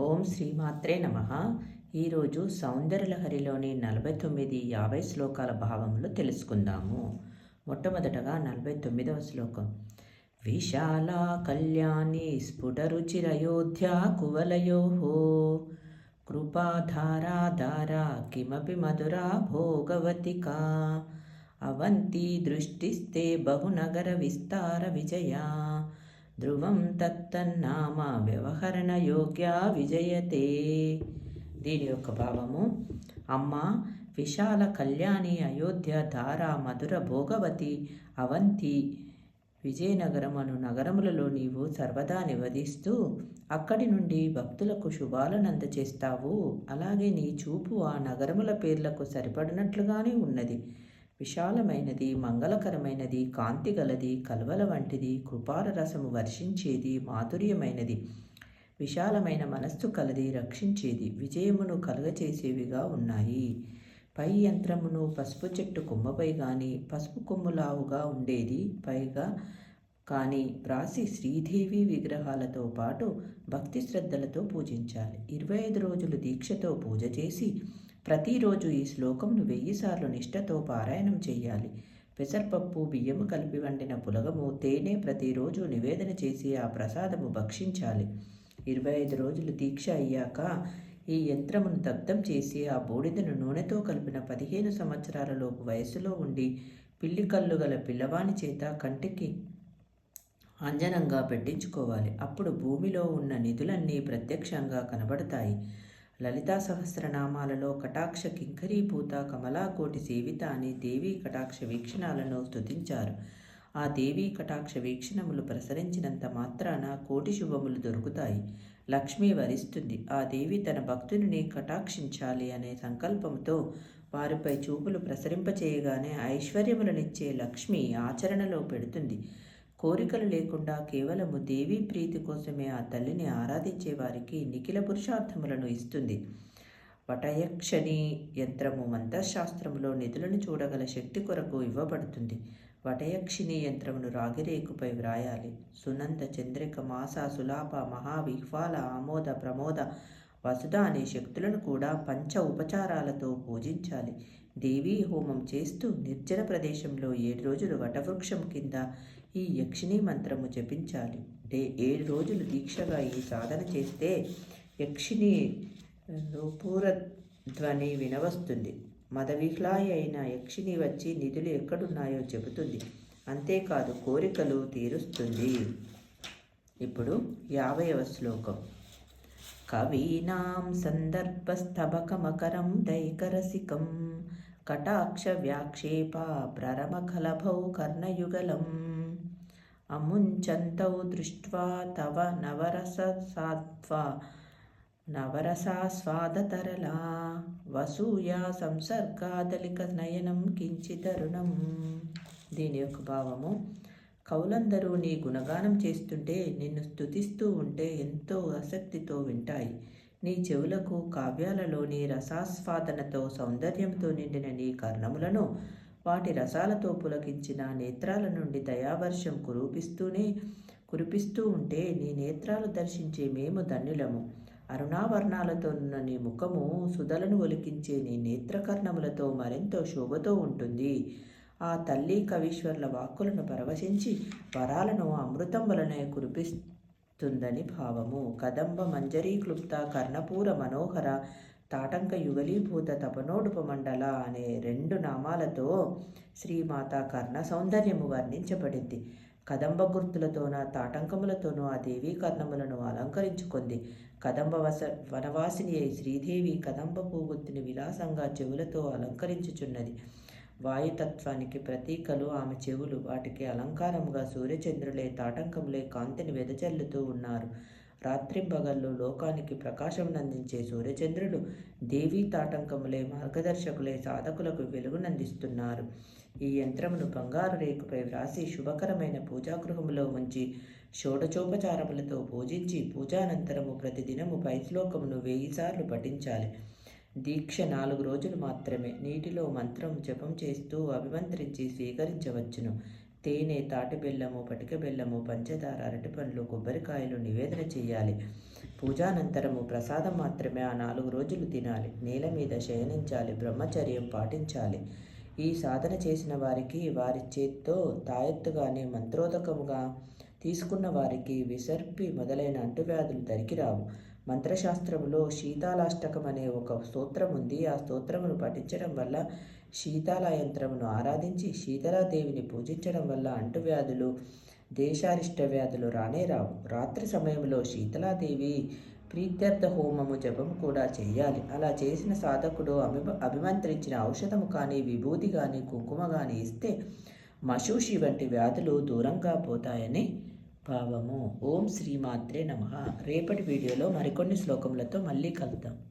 ఓం శ్రీమాత్రే నమ. ఈరోజు సౌందర్యలహరిలోని నలభై తొమ్మిది యాభై శ్లోకాల భావములు తెలుసుకుందాము. మొట్టమొదటగా నలభై తొమ్మిదవ శ్లోకం. విశాల కళ్యాణి స్ఫుటరుచిరయోధ్యా కువలయో. కృపాధారాధారా కిమపి మధురా భోగవతికా. అవంతి దృష్టిస్తే బహునగర విస్తార విజయా. ధ్రువం తత్తన్నామ వ్యవహరణ యోగ్య విజయతే. దీని యొక్క భావము అమ్మ విశాల కళ్యాణి అయోధ్య ధార మధుర భోగవతి అవంతి విజయనగరం అను నగరములలో నీవు సర్వదా నివదిస్తూ అక్కడి నుండి భక్తులకు శుభాలను అందచేస్తావు. అలాగే నీ చూపు ఆ నగరముల పేర్లకు సరిపడినట్లుగానే ఉన్నది. విశాలమైనది మంగళకరమైనది కాంతిగలది కల్వల వంటిది కృపార రసము వర్షించేది మాధుర్యమైనది. విశాలమైన మనస్సు కలది రక్షించేది విజయమును కలుగచేసేవిగా ఉన్నాయి. పై యంత్రమును పసుపు చెట్టు కొమ్మపై గాని పసుపు కొమ్ములావుగా ఉండేది పైగా కానీ వ్రాసి శ్రీదేవి విగ్రహాలతో పాటు భక్తి శ్రద్ధలతో పూజించాలి. ఇరవై ఐదు రోజులు దీక్షతో పూజ చేసి ప్రతిరోజు ఈ శ్లోకంను వెయ్యిసార్లు నిష్ఠతో పారాయణం చేయాలి. పెసరపప్పు బియ్యము కలిపి వండిన పులగము తేనె ప్రతిరోజు నివేదన చేసి ఆ ప్రసాదము భక్షించాలి. ఇరవై ఐదు రోజులు దీక్ష అయ్యాక ఈ యంత్రమును దగ్ధం చేసి ఆ బూడిదను నూనెతో కలిపిన పదిహేను సంవత్సరాలలోపు వయసులో ఉండి పిల్లి కళ్ళు గల పిల్లవాని చేత కంటికి అంజనంగా పెట్టించుకోవాలి. అప్పుడు భూమిలో ఉన్న నిధులన్నీ ప్రత్యక్షంగా కనబడతాయి. లలితా సహస్రనామాలలో కటాక్ష కింకరీభూత కమలాకోటి జీవిత అని దేవీ కటాక్ష వీక్షణాలను స్తుతించారు. ఆ దేవీ కటాక్ష వీక్షణములు ప్రసరించినంత మాత్రాన కోటి శుభములు దొరుకుతాయి. లక్ష్మి వరిస్తుంది. ఆ దేవి తన భక్తుని కటాక్షించాలి అనే సంకల్పంతో వారిపై చూపులు ప్రసరింపచేయగానే ఐశ్వర్యములనిచ్చే లక్ష్మి ఆచరణలో పెడుతుంది. కోరికలు లేకుండా కేవలము దేవీ ప్రీతి కోసమే ఆ తల్లిని ఆరాధించే వారికి నిఖిల పురుషార్థములను ఇస్తుంది. వటయక్షణి యంత్రము మంత్రశాస్త్రములో నిధులను చూడగల శక్తి కొరకు ఇవ్వబడుతుంది. వటయక్షిణి యంత్రమును రాగిరేకుపై వ్రాయాలి. సునంద చంద్రిక మాస సులాప మహావిహ్వాల ఆమోద ప్రమోద వసుధ అనే శక్తులను కూడా పంచ ఉపచారాలతో పూజించాలి. దేవీ హోమం చేస్తూ నిర్జన ప్రదేశంలో ఏడు రోజులు వటవృక్షం కింద ఈ యక్షిణీ మంత్రము జపించాలి. డే ఏడు రోజులు దీక్షగా ఈ సాధన చేస్తే యక్షిణి ధ్వని వినవస్తుంది. మదవిహ్లాయి అయిన యక్షిణి వచ్చి నిధులు ఎక్కడున్నాయో చెబుతుంది. అంతేకాదు కోరికలు తీరుస్తుంది. ఇప్పుడు యాభైవ శ్లోకం. కవీనాం సందర్భస్తబకమకరం దైకరసికం కటాక్ష వ్యాక్షేప ప్రరమఖలభౌ కర్ణయుగలం. అముంచంతౌ దృష్ట్వా తవ నవరససాత్వా నవరసాస్వాదతరలా వసూయా సంసర్గాదలిక నయనం కించితరుణం దీని యొక్క భావము కవులందరూ నీ గుణగానం చేస్తుంటే నిన్ను స్తుతిస్తూ ఉంటే ఎంతో ఆసక్తితో వింటాయి. నీ చెవులకు కావ్యాలలోని రసాస్వాదనతో సౌందర్యంతో నిండిన నీ కర్ణములను వాటి రసాలతో పులకించిన నేత్రాల నుండి దయావర్షం కురిపిస్తూనే కురిపిస్తూ ఉంటే నీ నేత్రాలు దర్శించే మేము ధన్యులము. అరుణావర్ణాలతో ఉన్న నీ ముఖము సుధలను ఒలికించే నీ నేత్రకర్ణములతో మరెంతో శోభతో ఉంటుంది. ఆ తల్లి కవీశ్వర్ల వాక్కులను పరవశించి వరాలను అమృతం వలనే కురిపిస్తుందని భావము. కదంబ మంజరీ క్లుప్త కర్ణపూర మనోహర తాటంక యుగలీభూత తపనోడుపమండల అనే రెండు నామాలతో శ్రీమాత కర్ణ సౌందర్యము వర్ణించబడింది. కదంబ గుర్తులతోన తాటంకములతోనూ ఆ దేవీ కర్ణములను అలంకరించుకుంది. కదంబ వస వనవాసిని శ్రీదేవి కదంబ పూగుత్తుని విలాసంగా చెవులతో అలంకరించుచున్నది. వాయుతత్వానికి ప్రతీకలు ఆమె చెవులు వాటికి అలంకారముగా సూర్యచంద్రులే తాటంకములే కాంతిని వెదజల్లుతూ ఉన్నారు. రాత్రింబగళ్ళు లోకానికి ప్రకాశమునందించే సూర్యచంద్రులు దేవీ తాటంకములే మార్గదర్శకులే సాధకులకు వెలుగునందిస్తున్నారు ఈ యంత్రమును బంగారు రేకుపై వ్రాసి శుభకరమైన పూజాగృహములో ఉంచి షోడచోపచారములతో పూజించి పూజానంతరము ప్రతిదినము పై శ్లోకమును వెయ్యిసార్లు పఠించాలి. దీక్ష నాలుగు రోజులు మాత్రమే. నీటిలో మంత్రం జపం చేస్తూ అభిమంత్రించి స్వీకరించవచ్చును. తేనె తాటి బెల్లము పటిక బెల్లము పంచదార అరటిపండ్లు కొబ్బరికాయలు నివేదన చేయాలి. పూజానంతరము ప్రసాదం మాత్రమే ఆ నాలుగు రోజులు తినాలి. నేల మీద శయనించాలి. బ్రహ్మచర్యం పాటించాలి. ఈ సాధన చేసిన వారికి వారి చేత్తో తాయెత్తుగానే మంత్రోదకముగా తీసుకున్న వారికి విసర్పి మొదలైన అంటువ్యాధులు దరికిరావు. మంత్రశాస్త్రములో శీతాలాష్టకం అనే ఒక స్తోత్రం ఉంది ఆ స్తోత్రమును పఠించడం వల్ల శీతల యంత్రమును ఆరాధించి శీతలాదేవిని పూజించడం వల్ల అంటువ్యాధులు దేశారిష్ట వ్యాధులు రానే రావు. రాత్రి సమయంలో శీతలాదేవి ప్రీత్యర్థ హోమము జపము కూడా చేయాలి. అలా చేసిన సాధకుడు అభి అభిమంత్రించిన ఔషధము కానీ విభూతి కానీ కుంకుమ కానీ ఇస్తే మశూషి వంటి వ్యాధులు దూరంగా పోతాయని భావము. ఓం శ్రీమాత్రే నమ. రేపటి వీడియోలో మరికొన్ని శ్లోకములతో మళ్ళీ కలుద్దాం.